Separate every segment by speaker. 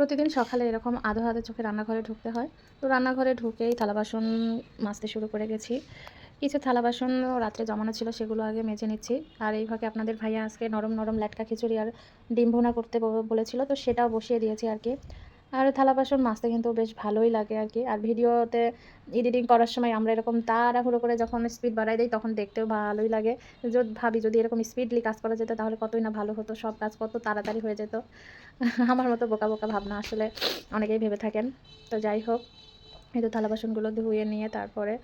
Speaker 1: প্রতিদিন সকালে এরকম আধো আধো চোখে রান্নাঘরে ঢুকতে হয়। তো রান্নাঘরে ঢুকেই থালা বাসন মাজতে শুরু করে গেছি। কিছু থালা বাসন রাত্রে জমানো ছিল, সেগুলো আগে মেজে নিচ্ছি। আর এইভাবে আপনাদের ভাইয়া আজকে নরম নরম ল্যাটকা খিচুড়ি আর ডিম ভুনা করতে বলেছিল, তো সেটাও বসিয়ে দিয়েছি আর কি। আর থালা বাসন মাজতে কিন্তু বেশ ভালোই লাগে আর কি। আর ভিডিওতে এডিটিং করার সময় আমরা এরকম তাড়াহুড়ো করে যখন স্পিড বাড়াই দিই, তখন দেখতেও ভালোই লাগে। যদি ভাবি যদি এরকম স্পিডলি কাজ করা যেত, তাহলে কতই না ভালো হতো, সব কাজ কত তাড়াতাড়ি হয়ে যেত। আমার মতো বোকা বোকা ভাবনা আসলে অনেকেই ভেবে থাকেন। তো যাই হোক, এই তো থালা বাসনগুলো ধুয়ে নিয়ে তারপরে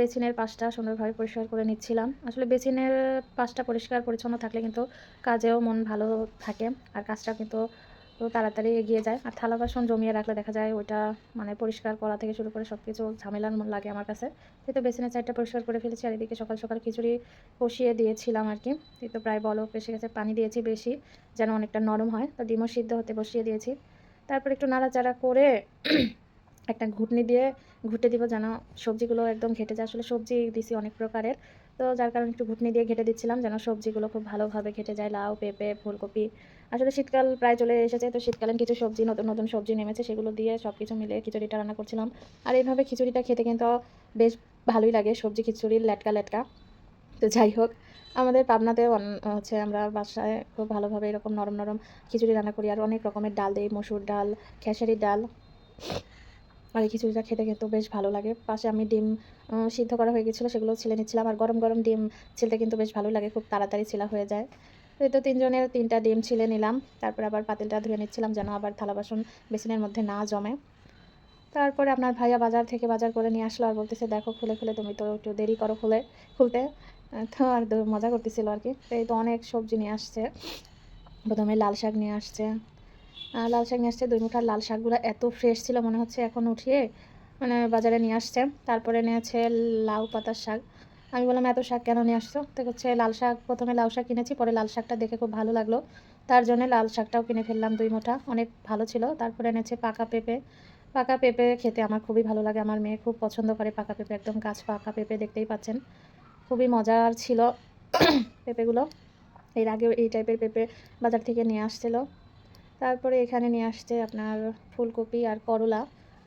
Speaker 1: বেসিনের পাশটা সুন্দরভাবে পরিষ্কার করে নিচ্ছিলাম। আসলে বেসিনের পাশটা পরিষ্কার পরিচ্ছন্ন থাকলে কিন্তু কাজেও মন ভালো থাকে, আর কাজটা কিন্তু তাড়াতাড়ি এগিয়ে যায়। আর থালা বাসন জমিয়ে রাখলে দেখা যায় ওইটা মানে পরিষ্কার করা থেকে শুরু করে সব কিছু ঝামেলার মন লাগে আমার কাছে। তো বেসিনের সাইডটা পরিষ্কার করে ফেলেছি, আর এদিকে সকাল সকাল খিচুড়ি কষিয়ে দিয়েছিলাম আর কি। তো প্রায় বলক এসে গেছে, পানি দিয়েছি বেশি, যেন অনেকটা নরম হয়। তো ডিমও সিদ্ধ হতে বসিয়ে দিয়েছি। তারপর একটু নাড়াচাড়া করে একটা ঘুটনি দিয়ে ঘুটে দিব যেন সবজিগুলো একদম ঘেটে যায়। আসলে সবজি দিছি অনেক প্রকারের। তো যার কারণে একটু ঘুটনি দিয়ে ঘেটে দিচ্ছিলাম যেন সবজিগুলো খুব ভালোভাবে ঘেটে যায়, লাউ, পেঁপে, ফুলকপি। আসলে শীতকাল প্রায় চলে এসেছে, তো শীতকালীন কিছু সবজি, নতুন নতুন সবজি নেমেছে, সেগুলো দিয়ে সব কিছু মিলে খিচুড়িটা রান্না করছিলাম। আর এইভাবে খিচুড়িটা খেতে কিন্তু বেশ ভালোই লাগে, সবজি খিচুড়ির ল্যাটকা ল্যাটকা তো যাই হোক, আমাদের পাবনাতে হচ্ছে আমরা বাসায় খুব ভালোভাবে এরকম নরম নরম খিচুড়ি রান্না করি। আর অনেক রকমের ডাল দিই, মসুর ডাল খেসারি ডাল। আর এই খিচুড়িটা খেতে কিন্তু বেশ ভালো লাগে। পাশে আমি ডিম সিদ্ধ করা হয়ে গেছিল, সেগুলো ছিলে নিচ্ছিলাম। আর গরম গরম ডিম ছিলতে কিন্তু বেশ ভালো লাগে, খুব তাড়াতাড়ি ছিলা হয়ে যায়। এই তো তিনজনের তিনটা ডিম ছিলে নিলাম। তারপরে আবার পাতিলটা ধুয়ে নিচ্ছিলাম যেন আবার থালা বাসন বেসিনের মধ্যে না জমে। তারপরে আপনার ভাইয়া বাজার থেকে বাজার করে নিয়ে আসলো আর বলতেছে, দেখো খুলে খুলে, তুমি তো একটু দেরি করো খুলে, খুলতে। তো আর মজা করতেছিল আর কি। তো এই তো অনেক সবজি নিয়ে আসছে। প্রথমে লাল শাক নিয়ে আসছে। লাল শাক নিয়ে আসছে, দুই মুঠার লাল শাকগুলো এত ফ্রেশ ছিল, মনে হচ্ছে এখন উঠিয়ে মানে বাজারে নিয়ে আসছে। তারপরে নিয়েছে লাউ পাতার শাক। আমি বললাম, এত শাক কেন নিয়ে আসছো? তো হচ্ছে লাল শাক, প্রথমে লাউ শাক কিনেছি, পরে লাল শাকটা দেখে খুব ভালো লাগল। তার জন্য লাল শাকটাও কিনে ফেললাম, দুই মুঠা, অনেক ভালো ছিল। তারপরে এনেছে পাকা পেঁপে। পাকা পেঁপে খেতে আমার খুবই ভালো লাগে, আমার মেয়ে খুব পছন্দ করে পাকা পেঁপে, একদম গাছ পাকা পেঁপে দেখতেই পাচ্ছেন। খুবই মজার ছিল পেঁপেগুলো। এর আগে এই টাইপের পেঁপে বাজার থেকে নিয়ে আসছিল। তারপরে এখানে নিয়ে আসছে আপনার ফুলকপি আর করলা।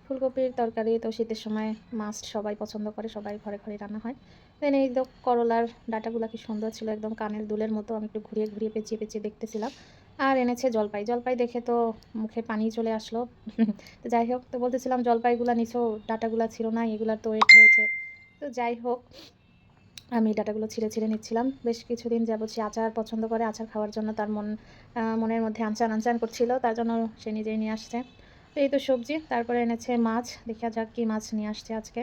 Speaker 1: ফুলকপির তরকারি তো শীতের সময় মাস্ট সবাই পছন্দ করে, সবাই ঘরে ঘরে রান্না হয়। দেন এই করলার ডাটাগুলো কি সুন্দর ছিল, একদম কানের দুলের মতো, আমি একটু ঘুরিয়ে ঘুরিয়ে পেঁচিয়ে পেঁচিয়ে দেখতেছিলাম। আর এনেছে জলপাই। জলপাই দেখে তো মুখে পানি চলে আসলো। তো যাই হোক, তো বলতেছিলাম জলপাইগুলো নিচেও ডাটাগুলো ছিল না এগুলার তো ওয়েট হয়েছে। তো যাই হোক আমি ডাটাগুলো ছিঁড়ে ছিঁড়ে নিচ্ছিলাম। বেশ কিছুদিন যাবত সে আচার পছন্দ করে, আচার খাওয়ার জন্য তার মন মনের মধ্যে আনচান আনচান করছিল, তার জন্য সে নিজেই নিয়ে আসছে। তো এই তো সবজি, তারপরে এনেছে মাছ, দেখা যাক কী মাছ নিয়ে আসছে আজকে।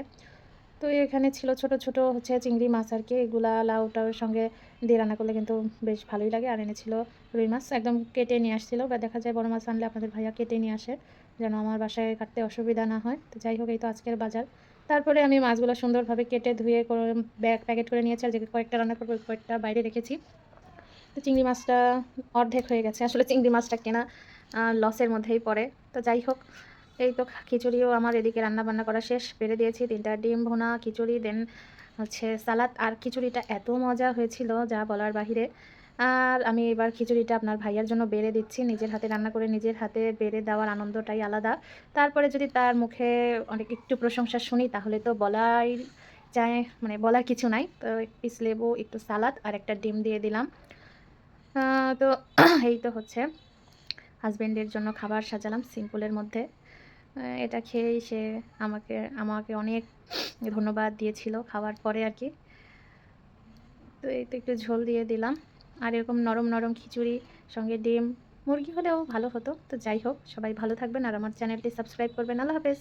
Speaker 1: তো এখানে ছিল ছোট ছোট হচ্ছে চিংড়ি মাছ আর কি, এগুলা লাউটার সঙ্গে দিয়ে রান্না করলে কিন্তু বেশ ভালোই লাগে। আর এনেছিল রুই মাছ, একদম কেটে নিয়ে আসছিল, বা দেখা যায় বড় মাছ আনলে আপনাদের ভাইয়া কেটে নিয়ে আসে, যেন আমার বাসায় কাটতে অসুবিধা না হয়। তো যাই হোক, এই তো আজকের বাজার। তারপরে আমি মাছগুলো সুন্দরভাবে কেটে ধুয়ে ব্যাগ প্যাকেট করে নিয়েছি আর যে কয়েকটা রান্না করব কয়েকটা বাইরে রেখেছি। তো চিংড়ি মাছটা অর্ধেক হয়ে গেছে। আসলে চিংড়ি মাছটা কেনা লসের মধ্যেই পড়ে। তো যাই হোক, এই তো খিচুড়িও আমার এদিকে রান্না বান্না করা শেষ। পেরে দিয়েছি তিনটা ডিম, ভোনা, খিচুড়ি দেন হচ্ছে সালাদ। আর খিচুড়িটা এত মজা হয়েছিল, যা বলার বাহিরে। আর আমি এবার খিচুড়িটা আপনার ভাইয়ার জন্য বেড়ে দিচ্ছি। নিজের হাতে রান্না করে নিজের হাতে বেড়ে দেওয়ার আনন্দটাই আলাদা। তারপরে যদি তার মুখে অনেক একটু প্রশংসা শুনি, তাহলে তো বলাই যায় মানে বলার কিছু নাই। তো পিস লেবু, একটু সালাদ আর একটা ডিম দিয়ে দিলাম। তো এই তো হচ্ছে। হাজবেন্ডের জন্য খাবার সাজালাম সিম্পলের মধ্যে। এটা খেয়েই সে আমাকে আমাকে অনেক ধন্যবাদ দিয়েছিল খাওয়ার পরে আর কি। তো এই তো একটু ঝোল দিয়ে দিলাম। আর এরকম নরম নরম খিচুড়ি, সঙ্গে ডিম, মুরগি হলেও ভালো হতো। তো যাই হোক, সবাই ভালো থাকবেন আর আমার চ্যানেলটি সাবস্ক্রাইব করবেন। আল্লাহ হাফেজ।